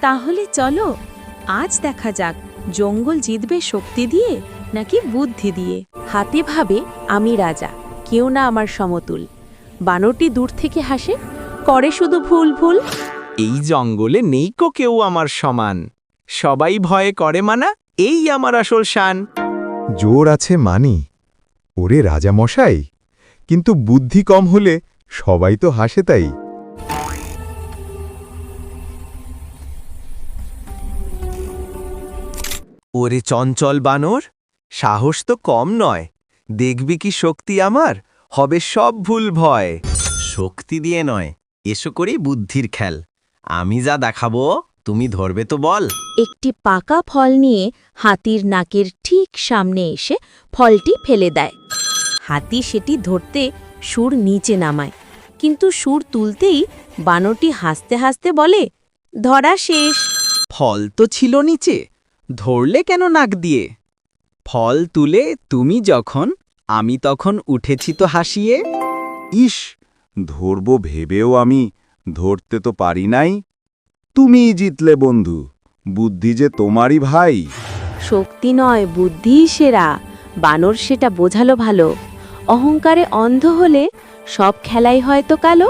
তাহলে চলো আজ দেখা যাক জঙ্গল জিতবে শক্তি দিয়ে নাকি বুদ্ধি দিয়ে। হাতে ভাবে আমি রাজা কেউ না আমার সমতুল। বানরটি দূর থেকে হাসে করে শুধু ভুল ভুল। এই জঙ্গলে নেই কো কেউ আমার সমান। সবাই ভয়ে করে মানা এই আমার আসল শান। জোর আছে মানি ওরে রাজা মশাই কিন্তু বুদ্ধি কম হলে সবাই তো হাসে তাই। ওরে চঞ্চল বানর সাহস তো কম নয়। দেখবি কি শক্তি আমার হবে সব ভুল ভয়। শক্তি দিয়ে নয় এসো করি বুদ্ধির খেল। আমি যা দেখাবো তুমি ধরবে তো বল। একটি পাকা ফল নিয়ে হাতির নাকের ঠিক সামনে এসে ফলটি ফেলে দেয়। হাতি সেটি ধরতে সুর নিচে নামায় কিন্তু সুর তুলতেই বানরটি হাসতে হাসতে বলে ধরা শেষ। ফল তো ছিল নিচে ধরলে কেন নাক দিয়ে? ফল তুলে তুমি যখন আমি তখন উঠেছি তো হাসিয়ে। ইস ধরব ভেবেও আমি ধরতে তো পারি নাই। তুমিই জিতলে বন্ধু বুদ্ধি যে তোমারই ভাই। শক্তি নয় বুদ্ধিই সেরা বানর সেটা বোঝালো ভালো। অহংকারে অন্ধ হলে সব খেলাই হয়তো কালো।